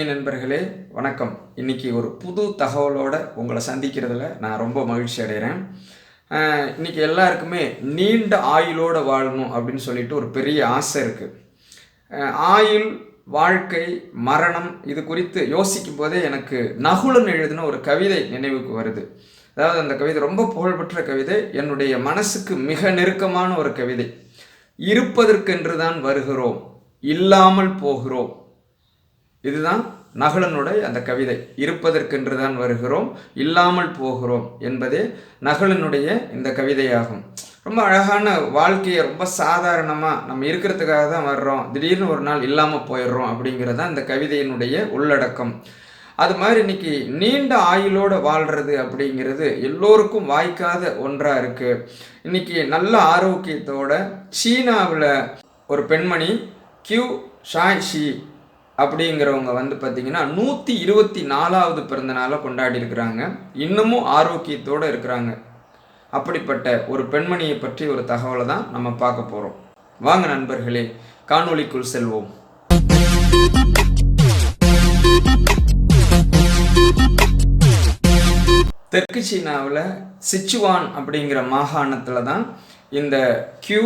நண்பர்களே வணக்கம். இன்னைக்கு ஒரு புது தகவலோட உங்களை சந்திக்கிறதுல நான் ரொம்ப மகிழ்ச்சி அடைகிறேன். இன்றைக்கி இன்னைக்கு எல்லாருக்குமே நீண்ட ஆயுளோட வாழணும் அப்படின்னு சொல்லிட்டு ஒரு பெரிய ஆசை இருக்குது ஆயுள் வாழ்க்கை மரணம் இது குறித்து யோசிக்கும் போதே எனக்கு நகுலன் எழுதின ஒரு கவிதை நினைவுக்கு வருது. அதாவது அந்த கவிதை ரொம்ப புகழ்பெற்ற கவிதை. என்னுடைய மனசுக்கு மிக நெருக்கமான ஒரு கவிதை. இருப்பதற்கென்று தான் வருகிறோம். இல்லாமல் போகிறோம். இதுதான் நகலனுடைய அந்த கவிதை. இருப்பதற்கென்று தான் வருகிறோம் இல்லாமல் போகிறோம் என்பதே நகலனுடைய இந்த கவிதையாகும். ரொம்ப அழகான வாழ்க்கையை ரொம்ப சாதாரணமாக நம்ம இருக்கிறதுக்காக தான் வர்றோம். திடீர்னு ஒரு நாள் இல்லாமல் போயிடுறோம் அப்படிங்கிறது தான் இந்த கவிதையினுடைய உள்ளடக்கம். அது மாதிரி இன்னைக்கு நீண்ட ஆயுளோடு வாழ்கிறது அப்படிங்கிறது எல்லோருக்கும் வாய்க்காத ஒன்றாக இருக்குது இன்னைக்கு நல்ல ஆரோக்கியத்தோட சீனாவில் ஒரு பெண்மணி கியூ ஷாய் ஷி அப்படிங்கிறவங்க வந்து பார்த்தீங்கன்னா நூற்றி இருபத்தி நாலாவது பிறந்த நாளை கொண்டாடி இருக்கிறாங்க இன்னமும் ஆரோக்கியத்தோடு இருக்கிறாங்க. அப்படிப்பட்ட ஒரு பெண்மணியை பற்றி ஒரு தகவலை தான் நம்ம பார்க்க போகிறோம் வாங்க நண்பர்களே காணொளிக்குள் செல்வோம். தெற்கு சீனாவில் சிச்சுவான் அப்படிங்கிற மாகாணத்தில் தான் இந்த கியூ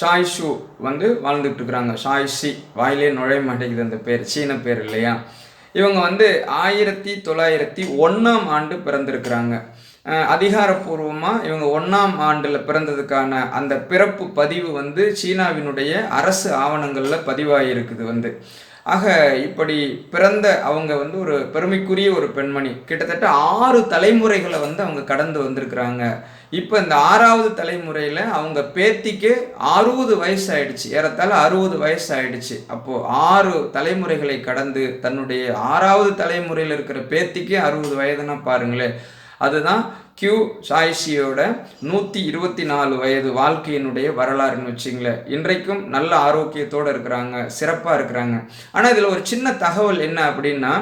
ஷாய்ஷு வந்து வாழ்ந்துகிட்டு இருக்கிறாங்க ஷாய்ஷி வாயிலே நுழைய மாட்டேங்குது அந்த பேர் சீன பேர் இல்லையா? இவங்க வந்து ஆயிரத்தி தொள்ளாயிரத்தி ஒன்றாம் ஆண்டு பிறந்திருக்கிறாங்க. அதிகாரப்பூர்வமாக இவங்க ஒன்றாம் ஆண்டில் பிறந்ததுக்கான அந்த பிறப்பு பதிவு வந்து சீனாவினுடைய அரசு ஆவணங்களில் பதிவாகியிருக்குது வந்து. ஆக இப்படி பிறந்த அவங்க வந்து ஒரு பெருமைக்குரிய ஒரு பெண்மணி. கிட்டத்தட்ட ஆறு தலைமுறைகளை வந்து அவங்க கடந்து வந்திருக்கிறாங்க. இப்போ இந்த ஆறாவது தலைமுறையில் அவங்க பேத்திக்கு அறுபது வயசு ஆயிடுச்சு ஏறத்தாழ அறுபது வயசு ஆயிடுச்சு அப்போது ஆறு தலைமுறைகளை கடந்து தன்னுடைய ஆறாவது தலைமுறையில் இருக்கிற பேத்திக்கு அறுபது வயதுனா பாருங்களேன். அதுதான் கியூ சாய்ஷியோட நூற்றி இருபத்தி நாலு வயது வாழ்க்கையினுடைய வரலாறுன்னு வச்சிங்களேன். இன்றைக்கும் நல்ல ஆரோக்கியத்தோடு இருக்கிறாங்க சிறப்பாக இருக்கிறாங்க. ஆனால் இதில் ஒரு சின்ன தகவல் என்ன அப்படின்னா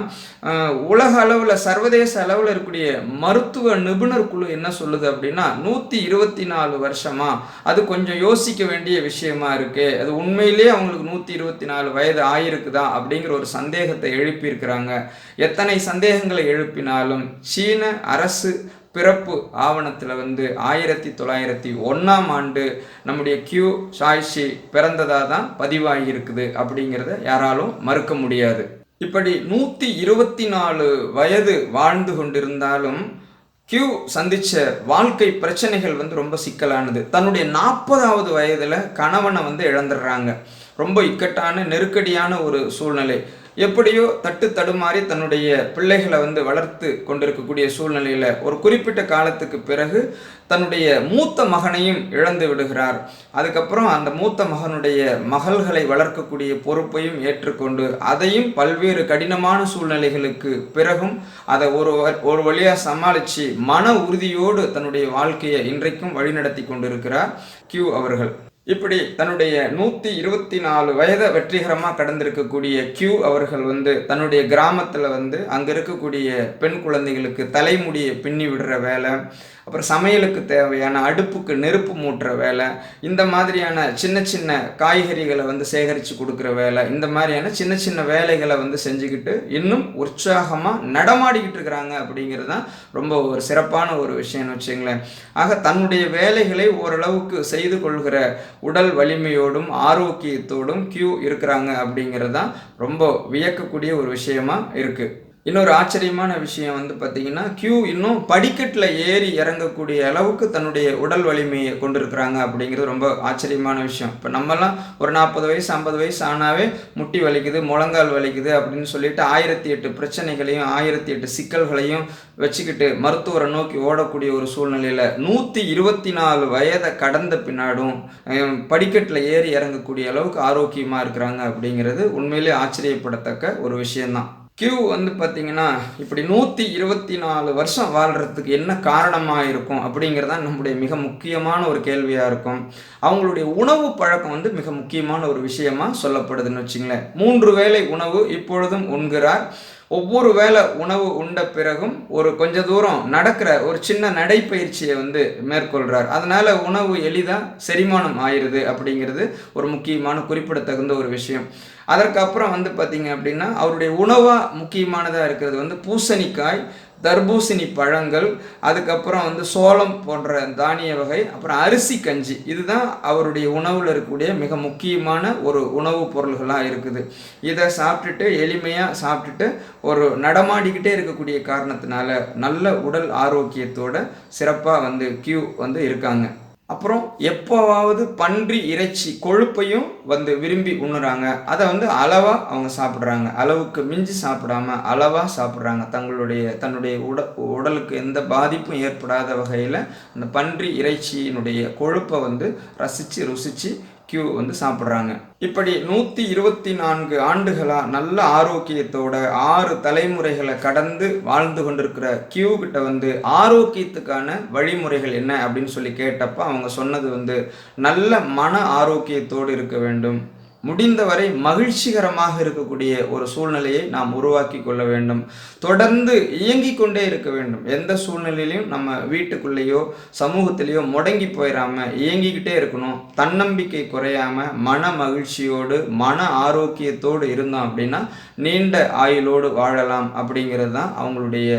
உலக அளவில் சர்வதேச அளவில் இருக்கக்கூடிய மருத்துவ நிபுணர் குழு என்ன சொல்லுது அப்படின்னா நூற்றி இருபத்தி நாலு வருஷமா அது கொஞ்சம் யோசிக்க வேண்டிய விஷயமா இருக்கு. அது உண்மையிலேயே அவங்களுக்கு நூற்றி இருபத்தி நாலு வயது ஆயிருக்குதா அப்படிங்கிற ஒரு சந்தேகத்தை எழுப்பியிருக்கிறாங்க. எத்தனை சந்தேகங்களை எழுப்பினாலும் சீன அரசு பிறப்பு ஆவணத்தில் வந்து ஆயிரத்தி தொள்ளாயிரத்தி ஒன்றாம் ஆண்டு நம்முடைய கியூ சாய்ஷி பிறந்ததாக தான் பதிவாகி இருக்குது அப்படிங்கிறத யாராலும் மறுக்க முடியாது. இப்படி நூற்றி இருபத்தி நாலு வயது வாழ்ந்து கொண்டிருந்தாலும் கியூ சந்தித்த வாழ்க்கை பிரச்சனைகள் வந்து ரொம்ப சிக்கலானது. தன்னுடைய நாற்பதாவது வயதில் கணவனை வந்து இழந்துடுறாங்க. ரொம்ப இக்கட்டான நெருக்கடியான ஒரு சூழ்நிலை. எப்படியோ தட்டு தடுமாறி தன்னுடைய பிள்ளைகளை வந்து வளர்த்து கொண்டிருக்கக்கூடிய சூழ்நிலையில் ஒரு குறிப்பிட்ட காலத்துக்கு பிறகு தன்னுடைய மூத்த மகனையும் இழந்து விடுகிறார். அதுக்கப்புறம் அந்த மூத்த மகனுடைய மகள்களை வளர்க்கக்கூடிய பொறுப்பையும் ஏற்றுக்கொண்டு அதையும் பல்வேறு கடினமான சூழ்நிலைகளுக்கு பிறகும் அதை ஒரு வ- ஒரு வழியாக சமாளித்து மன உறுதியோடு தன்னுடைய வாழ்க்கையை இன்றைக்கும் வழிநடத்தி கொண்டிருக்கிறார் கியூ அவர்கள். இப்படி தன்னுடைய நூற்றி இருபத்தி நாலு வயதை வெற்றிகரமாக கடந்திருக்கக்கூடிய கியூ அவர்கள் வந்து தன்னுடைய கிராமத்தில் வந்து அங்கே இருக்கக்கூடிய பெண் குழந்தைகளுக்கு தலைமுடியை பின்னி விடுற வேலை அப்புறம் சமையலுக்கு தேவையான அடுப்புக்கு நெருப்பு மூட்டுற வேலை இந்த மாதிரியான சின்ன சின்ன காய்கறிகளை வந்து சேகரித்து கொடுக்குற வேலை இந்த மாதிரியான சின்ன சின்ன வேலைகளை வந்து செஞ்சுக்கிட்டு இன்னும் உற்சாகமாக நடமாடிக்கிட்டு இருக்கிறாங்க அப்படிங்கிறது தான் ரொம்ப ஒரு சிறப்பான ஒரு விஷயம்னு வச்சுங்களேன். ஆக தன்னுடைய வேலைகளை ஓரளவுக்கு செய்து கொள்கிற உடல் வலிமையோடும் ஆரோக்கியத்தோடும் கியூ இருக்கிறாங்க அப்படிங்கிறது தான் ரொம்ப வியக்கக்கூடிய ஒரு விஷயமா இருக்குது இன்னொரு ஆச்சரியமான விஷயம் வந்து பார்த்தீங்கன்னா கியூ இன்னும் படிக்கட்டில் ஏறி இறங்கக்கூடிய அளவுக்கு தன்னுடைய உடல் வலிமையை கொண்டிருக்கிறாங்க அப்படிங்கிறது ரொம்ப ஆச்சரியமான விஷயம். இப்போ நம்மலாம் ஒரு நாற்பது வயசு ஐம்பது வயசு ஆனாவே முட்டி வலிக்குது முழங்கால் வலிக்குது அப்படின்னு சொல்லிட்டு ஆயிரத்தி எட்டு பிரச்சனைகளையும் ஆயிரத்தி எட்டு சிக்கல்களையும் வச்சுக்கிட்டு மருத்துவரை நோக்கி ஓடக்கூடிய ஒரு சூழ்நிலையில் நூற்றி இருபத்தி நாலு வயதை கடந்த பின்னாடும் படிக்கட்டில் ஏறி இறங்கக்கூடிய அளவுக்கு ஆரோக்கியமாக இருக்கிறாங்க அப்படிங்கிறது உண்மையிலே ஆச்சரியப்படத்தக்க ஒரு விஷயம்தான். கியூ வந்து பார்த்தீங்கன்னா இப்படி நூற்றி இருபத்தி நாலு வருஷம் வாழ்கிறதுக்கு என்ன காரணமாக இருக்கும் அப்படிங்கிறது தான் நம்முடைய மிக முக்கியமான ஒரு கேள்வியாக இருக்கும். அவங்களுடைய உணவு பழக்கம் வந்து மிக முக்கியமான ஒரு விஷயமாக சொல்லப்படுதுன்னு வச்சுங்களேன். மூன்று வேளை உணவு இப்பொழுதும் உண்கிறார். ஒவ்வொரு வேளை உணவு உண்ட பிறகும் ஒரு கொஞ்ச தூரம் நடக்கிற ஒரு சின்ன நடைப்பயிற்சியை வந்து மேற்கொள்கிறார் அதனால் உணவு எளிதாக செரிமானம் ஆயிடுது அப்படிங்கிறது ஒரு முக்கியமான குறிப்பிடத்தகுந்த ஒரு விஷயம். அதற்கப்புறம் வந்து பார்த்தீங்க அப்படின்னா அவருடைய உணவாக முக்கியமானதாக இருக்கிறது வந்து பூசணிக்காய் தர்பூசணி பழங்கள் அதுக்கப்புறம் வந்து சோளம் போன்ற தானிய வகை அப்புறம் அரிசி கஞ்சி. இதுதான் அவருடைய உணவில் இருக்கக்கூடிய மிக முக்கியமான ஒரு உணவுப் பொருள்களாக இருக்குது. இதை சாப்பிட்டுட்டு எளிமையாக சாப்பிட்டுட்டு ஒரு நடமாடிக்கிட்டே இருக்கக்கூடிய காரணத்தினால நல்ல உடல் ஆரோக்கியத்தோட சிறப்பாக வந்து கியூ வந்து இருக்காங்க. அப்புறம் எப்போவாவது பன்றி இறைச்சி கொழுப்பையும் வந்து விரும்பி உண்ணுறாங்க. அதை வந்து அளவாக அவங்க சாப்பிட்றாங்க. அளவுக்கு மிஞ்சி சாப்பிடாம அளவாக சாப்பிட்றாங்க. தங்களுடைய தன்னுடைய உட உடலுக்கு எந்த பாதிப்பும் ஏற்படாத வகையில் அந்த பன்றி இறைச்சியினுடைய கொழுப்பை வந்து ரசித்து ருசித்து கியூ வந்து சாப்பிட்றாங்க. இப்படி நூற்றி இருபத்தி நான்கு ஆண்டுகளாக நல்ல ஆரோக்கியத்தோட ஆறு தலைமுறைகளை கடந்து வாழ்ந்து கொண்டிருக்கிற கியூ கிட்ட வந்து ஆரோக்கியத்துக்கான வழிமுறைகள் என்ன அப்படின்னு சொல்லி கேட்டப்ப அவங்க சொன்னது வந்து நல்ல மன ஆரோக்கியத்தோடு இருக்க வேண்டும். முடிந்தவரை மகிழ்ச்சிகரமாக இருக்கக்கூடிய ஒரு சூழ்நிலையை நாம் உருவாக்கி கொள்ள வேண்டும். தொடர்ந்து இயங்கிக் கொண்டே இருக்க வேண்டும். எந்த சூழ்நிலையிலையும் நம்ம வீட்டுக்குள்ளேயோ சமூகத்திலேயோ முடங்கி போயிடாமல் இயங்கிக்கிட்டே இருக்கணும். தன்னம்பிக்கை குறையாமல் மன மகிழ்ச்சியோடு மன ஆரோக்கியத்தோடு இருந்தோம் அப்படின்னா நீண்ட ஆயுளோடு வாழலாம் அப்படிங்கிறது தான் அவங்களுடைய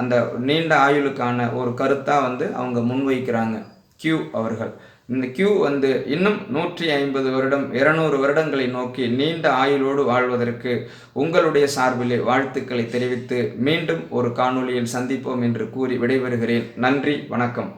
அந்த நீண்ட ஆயுளுக்கான ஒரு கருத்தாக வந்து அவங்க முன்வைக்கிறாங்க. கியூ அவர்கள். இந்த கியூ வந்து இன்னும் நூற்றி ஐம்பது வருடம் இருநூறு வருடங்களை நோக்கி நீண்ட ஆயுளோடு வாழ்வதற்கு உங்களுடைய சார்பிலே வாழ்த்துக்களை தெரிவித்து மீண்டும் ஒரு காணொளியில் சந்திப்போம் என்று கூறி விடைபெறுகிறேன். நன்றி வணக்கம்.